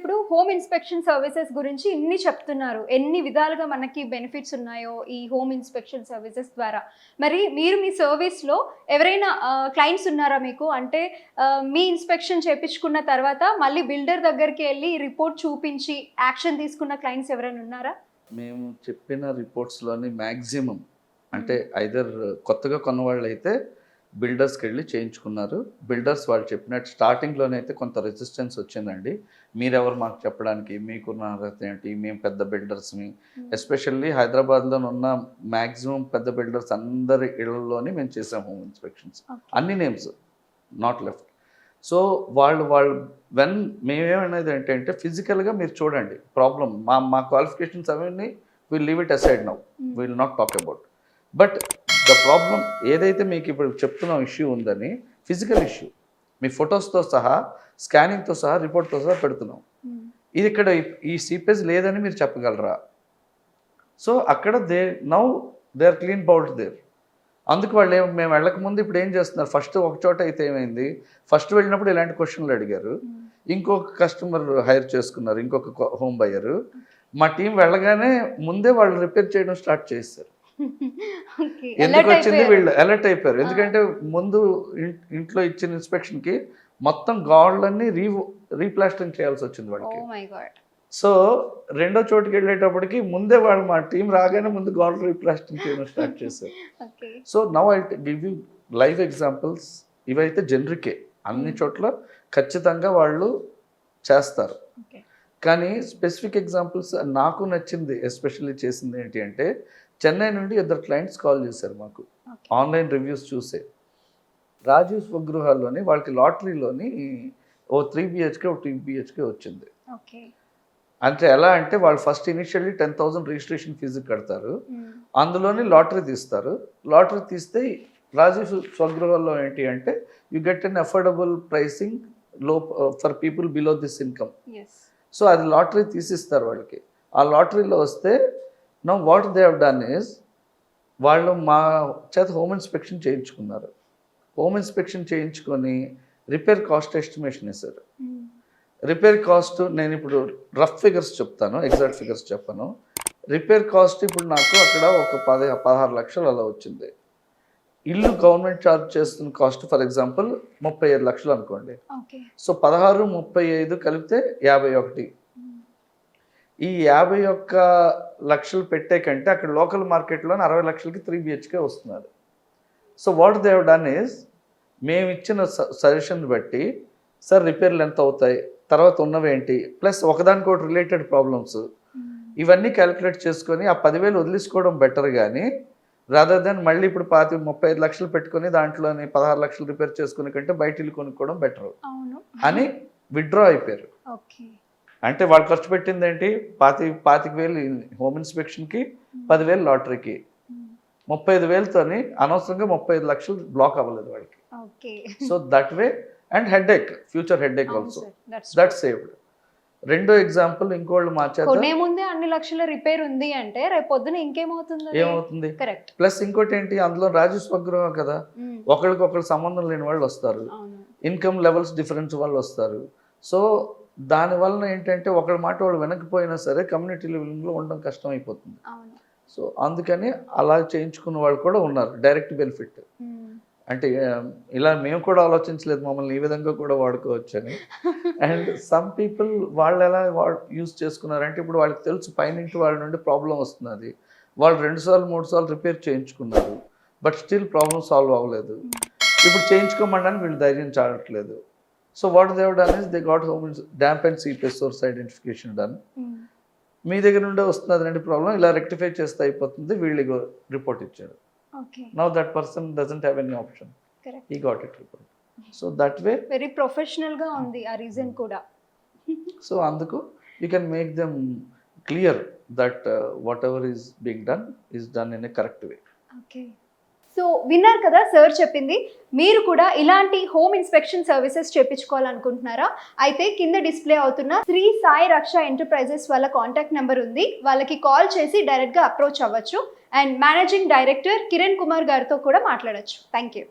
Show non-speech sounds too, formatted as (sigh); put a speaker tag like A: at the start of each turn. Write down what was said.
A: ఇప్పుడు home inspection services గురించి ఇన్ని చెప్తున్నారు. ఎన్ని విధాలుగా మనకి బెనిఫిట్స్ ఉన్నాయో ఈ హోమ్ ఇన్స్పెక్షన్ సర్వీసెస్ ద్వారా. మరి మీరు మీ సర్వీస్లో ఎవరైనా క్లయింట్స్ ఉన్నారా మీకు? అంటే మీ ఇన్స్పెక్షన్ చేపించుకున్న తర్వాత మళ్ళీ బిల్డర్ దగ్గరికి వెళ్ళి రిపోర్ట్ చూపించి యాక్షన్ తీసుకున్న క్లయింట్స్ ఎవరైనా ఉన్నారా?
B: మేము చెప్పిన రిపోర్ట్స్లోని మ్యాక్సిమం అంటే ఐదర్ కొత్తగా కొన్నవాళ్ళు అయితే బిల్డర్స్కి వెళ్ళి చేయించుకున్నారు. బిల్డర్స్ వాళ్ళు చెప్పినట్టు స్టార్టింగ్లోనే అయితే కొంత రెసిస్టెన్స్ వచ్చిందండి. మీరెవరు మాకు చెప్పడానికి? మీకున్న అర్హత ఏంటి? మేము పెద్ద బిల్డర్స్ని. ఎస్పెషల్లీ హైదరాబాద్లో ఉన్న మ్యాక్సిమం పెద్ద బిల్డర్స్ అందరి ఇళ్ళలోని మేము చేసాం హోమ్ ఇన్స్పెక్షన్స్. అన్ని నేమ్స్ నాట్ లెఫ్ట్. సో వాళ్ళు వాళ్ళు వెన్ మేమేమనేది ఏంటంటే ఫిజికల్గా మీరు చూడండి ప్రాబ్లం మా మా క్వాలిఫికేషన్స్ అవన్నీ will leave it aside now. Will not talk about. But the problem ఏదైతే మీకు ఇప్పుడు చెప్తున్న ఇష్యూ ఉందని ఫిజికల్ ఇష్యూ మీ ఫొటోస్తో సహా స్కానింగ్తో సహా రిపోర్ట్తో సహా పెడుతున్నాం. ఇది ఇక్కడ ఈ- సీపేజ్ లేదని మీరు చెప్పగలరా? సో అక్కడ they now they are clean bowled there అందుకు వాళ్ళు ఏం మేము వెళ్ళక ముందు ఇప్పుడు ఏం చేస్తున్నారు? ఫస్ట్ ఒక చోట అయితే ఏమైంది? ఫస్ట్ వెళ్ళినప్పుడు ఇలాంటి క్వశ్చన్లు అడిగారు. ఇంకొక కస్టమర్ హైర్ చేసుకున్నారు. ఇంకొక హోమ్ బయ్యర్. మా టీం వెళ్ళగానే ముందే వాళ్ళు రిపేర్ చేయడం స్టార్ట్ చేస్తారు ఎందుకు వచ్చింది వీళ్ళు? అలర్ట్ అయిపోయారు. ఎందుకంటే ముందు ఇంట్లో ఇచ్చిన ఇన్స్పెక్షన్కి మొత్తం గాడ్లన్నీ రీ రీప్లాస్టరింగ్ చేయాల్సి వచ్చింది వాళ్ళకి.
A: గాడ్
B: సో రెండో చోటుకి వెళ్ళేటప్పటికి ముందే వాళ్ళు మా టీం రాగానే ముందు గాడ్ రీప్లాస్టరింగ్ చేయడం స్టార్ట్ చేశారు. (laughs) So now I give you live examples. ఇవైతే జనరికే. అన్ని చోట్ల ఖచ్చితంగా వాళ్ళు చేస్తారు. కానీ స్పెసిఫిక్ ఎగ్జాంపుల్స్ నాకు నచ్చింది ఎస్పెషల్లీ చేసింది ఏంటి అంటే చెన్నై నుండి ఇద్దరు క్లయింట్స్ కాల్ చేశారు మాకు. ఆన్లైన్ రివ్యూస్ చూసే. రాజీవ్ స్వగృహాల్లోని వాళ్ళకి లాటరీలోని ఓ త్రీ బిహెచ్కే ఓ టూ బిహెచ్కే వచ్చింది. అంటే ఎలా అంటే వాళ్ళు first initially ten thousand registration fee కడతారు. అందులోని లాటరీ తీస్తారు. లాటరీ తీస్తే రాజీవ్ స్వ- స్వగృహాల్లో ఏంటి అంటే you get an affordable ప్రైసింగ్లో for people below this income so అది లాటరీ తీసిస్తారు వాళ్ళకి. ఆ లాటరీలో వస్తే no what they have done is వాళ్ళు మా చేత హోమ్ ఇన్స్పెక్షన్ చేయించుకున్నారు. హోమ్ ఇన్స్పెక్షన్ చేయించుకొని రిపేర్ కాస్ట్ ఎస్టిమేషన్ ఇస్తారు రిపేర్ కాస్ట్ నేను ఇప్పుడు రఫ్ ఫిగర్స్ చెప్తాను ఎగ్జాక్ట్ ఫిగర్స్ చెప్పను. రిపేర్ కాస్ట్ ఇప్పుడు నాకు అక్కడ ఒక పది పదహారు లక్షలు అలా వచ్చింది. ఇల్లు గవర్నమెంట్ ఛార్జ్ చేస్తున్న కాస్ట్ ఫర్ ఎగ్జాంపుల్ ముప్పై ఐదు లక్షలు అనుకోండి. సో పదహారు ముప్పై ఐదు కలిపితే యాభై ఒకటి. ఈ యాభై ఒక్క లక్షలు పెట్టే కంటే అక్కడ లోకల్ మార్కెట్లో అరవై లక్షలకి త్రీ బిహెచ్కే వస్తున్నారు. So what they've done is మేము ఇచ్చిన సజెషన్ బట్టి సార్ రిపేర్లు ఎంత అవుతాయి? తర్వాత ఉన్నవేంటి ప్లస్ ఒకదానికొకటి రిలేటెడ్ ప్రాబ్లమ్స్. ఇవన్నీ క్యాలిక్యులేట్ చేసుకొని ఆ పదివేలు వదిలేసుకోవడం బెటర్ కానీ రాదర్ దెన్ మళ్ళీ ఇప్పుడు పాతి ముప్పై ఐదు లక్షలు పెట్టుకొని దాంట్లోని పదహారు లక్షలు రిపేర్ చేసుకునే కంటే బయట ఇల్లు కొనుక్కోవడం బెటర్. అని విత్డ్రా అయిపోయారు.
A: ఓకే.
B: అంటే వాళ్ళు ఖర్చు పెట్టింది ఏంటి? పాతి పాతిక వేలు హోమ్ ఇన్స్పెక్షన్కి పదివేలు లాటరీకి. ముప్పై ఐదు వేలతోని అనవసరంగా ముప్పై ఐదు లక్షలు బ్లాక్ అవ్వలేదు వాడికి so that way and headache future headache also. That saved. రెండో ఎగ్జాంపుల్ ఇంకోళ్ళు మా చేత
A: కొనే ముందే అన్ని లక్షల రిపేర్ ఉంది అంటే రేపు పొద్దున ఇంకేమవుతుంది?
B: ఏమవుతుంది?
A: కరెక్ట్.
B: ప్లస్ ఇంకోటి ఏంటి అందులో రాజు స్వగృహం కదా. ఒకరికొకరు సంబంధం లేని వాళ్ళు వస్తారు. ఇన్కమ్ లెవెల్స్ డిఫరెన్స్ వాళ్ళు వస్తారు. సో దాని వలన ఏంటంటే ఒకళ్ళ మాట వాళ్ళు వెనకపోయినా సరే కమ్యూనిటీ లెవెల్లో ఉండడం కష్టం అయిపోతుంది సో అందుకని అలా చేయించుకున్న వాళ్ళు కూడా ఉన్నారు డైరెక్ట్ బెనిఫిట్. అంటే ఇలా మేము కూడా ఆలోచించలేదు మమ్మల్ని ఈ విధంగా కూడా వాడుకోవచ్చు అని (laughs) అండ్ సమ్ పీపుల్ వాళ్ళు ఎలా యూజ్ చేసుకున్నారంటే ఇప్పుడు వాళ్ళకి తెలుసు పైనుంచి వాళ్ళ నుండి ప్రాబ్లం వస్తున్నది. వాళ్ళు రెండు సార్లు మూడు సార్లు రిపేర్ చేయించుకున్నారు బట్ స్టిల్ ప్రాబ్లం సాల్వ్ అవ్వలేదు. ఇప్పుడు చేయించుకోమని వీళ్ళు ధైర్యం చాలట్లేదు so what they've done is they got damp and CPS source identification done. మీ దగ్గర నుండే వస్తున్నది అండి ప్రాబ్లం ఇలా రెక్టిఫై చేస్తే అయిపోతుంది వీళ్ళు రిపోర్ట్ ఇచ్చారు
A: okay
B: now that person doesn't have any option he got it report so that way
A: very ప్రొఫెషనల్గా ఉంది ఆ రీజన్ కూడా. (laughs)
B: సో అందుకు you can make them clear that whatever is being done is done in a correct way
A: okay so విన్నారు కదా sir చెప్పింది. మీరు కూడా ఇలాంటి హోమ్ ఇన్స్పెక్షన్ సర్వీసెస్ చేపించుకోవాలనుకుంటున్నారా? అయితే కింద డిస్ప్లే అవుతున్న శ్రీ సాయి రక్ష ఎంటర్ప్రైజెస్ వాళ్ళ కాంటాక్ట్ నెంబర్ ఉంది. వాళ్ళకి కాల్ చేసి డైరెక్ట్గా అప్రోచ్ అవ్వచ్చు. And managing director Kiran Kumar గారితో కూడా మాట్లాడచ్చు. Thank you